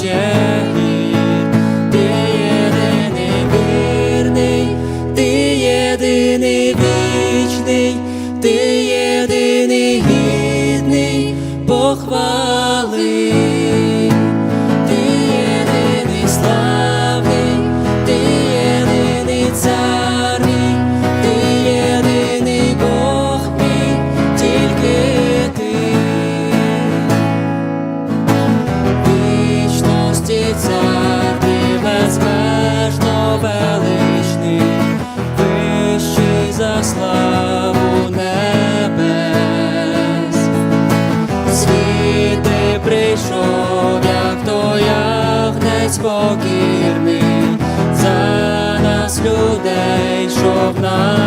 щеглі, ти єдиний вірний, ти єдиний вічний, ти єдиний гідний похвали. прийшов, як то ягнець покірний за нас людей, щоб нас.